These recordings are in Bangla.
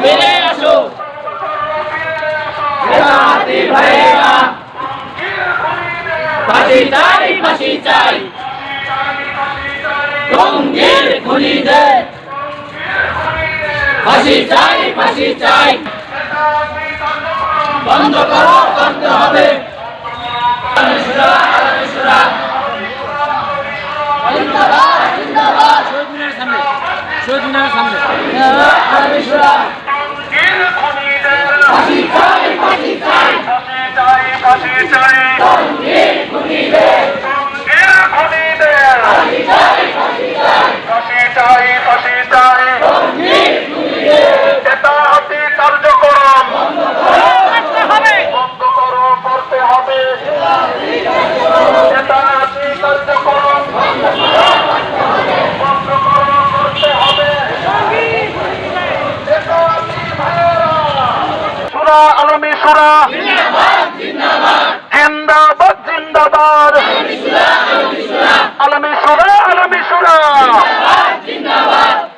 ফিরে আসো। জাতি ভাইয়েরা ফাঁসি চাই ফাঁসি চাই। টঙ্গীর চাই বন্ধ করো করতে হবে ফাঁসি চাই ফাঁসি চাই ফাঁসি চাই ফাঁসি চাই ফাঁসি চাই এটা হাতি কার্যক্রম বন্ধ করো করতে হবে এটা হাতি কার্যক্রম বন্ধ করো করতে হবে এটা হাতি ভাইয়েরা। সুরা আলমী সুরা জিন্দাবাদ জিন্দাবাদ। আলমী সুরা আলমী সুরা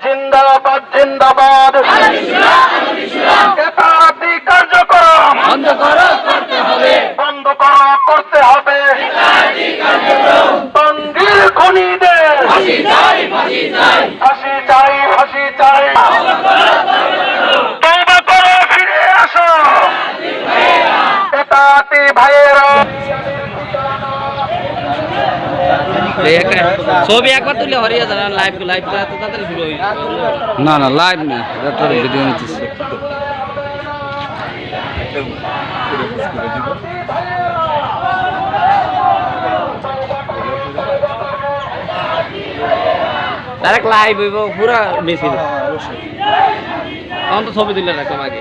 জিন্দাবাদ জিন্দাবাদ। কার্যক্রম বন্ধ করো করতে হবে। বন্ধ করা করতে হবে। তঙ্গির খুনিদের। ফাঁসি চাই ফাঁসি চাই ফাঁসি চাই ফাঁসি চাই তওবা করো ফিরে আসো একাতি ভাইয়েরা ছবি একবার তুলে হরিয়ে যাবে লাইভ লাইভ তো তাড়াতাড়ি শুরু হয়ে না না লাইভ না এটা ভিডিও নিতেছি। ডাইরেক্ট লাইভ হইব পুরা মিছিল তখন তো ছবি তুলে আগে।